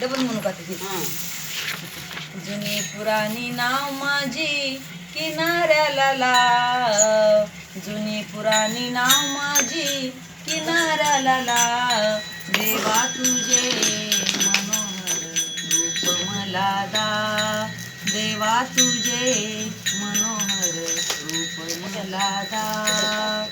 Double म्हणू का तिथे? जुनी पुराणी नाव माझी किनाऱ्याला लाव. जुनी पुराणी नाव माझी किनाऱ्याला लाव. देवा तुझे मनोहर रूप मला दा. देवा तुझे मनोहर रूप मला दा.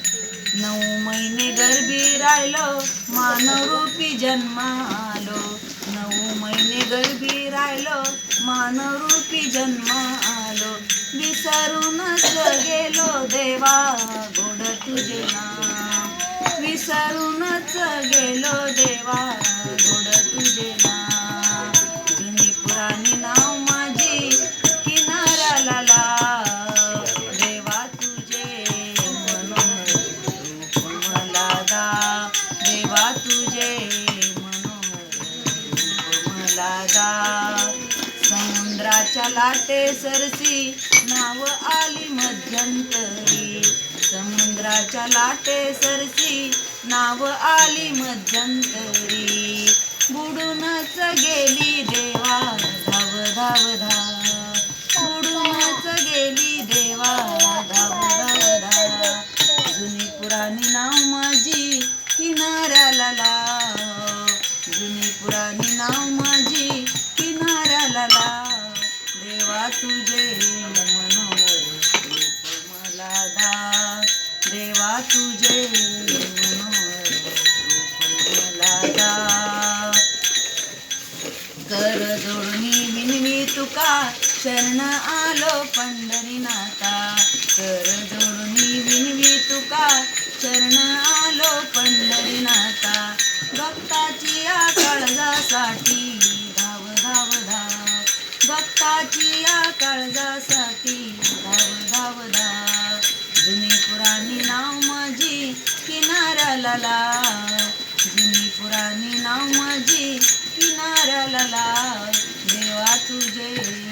नऊ महिने गर्भी राहिलो मानवरूपी जन्मालो. नऊ महिने गर्भी राहिलो मानरूपी जन्म आलो. विसरूनच गेलो देवा गोड तुझे नाम. विसरूनच गेलो देवा समुद्राच्या लाटे सरसी नाव आली मध्यंतरी. समुद्राच्या लाटे सरसी नाव आली मध्यंतरी. बुडूनच गेली देवा धाव धाव धाव. तुझे मनोहर रूप मला दास देवा तुझे मनोहर रूप मला दास कर जोडणी विनवी तुका शरण आलो पंढरीनाथा. कर जोडणी विनवी तुका शरण किनाऱ्याला जुनी पुराणी नाव माझी किनाऱ्याला लला देवा तुझे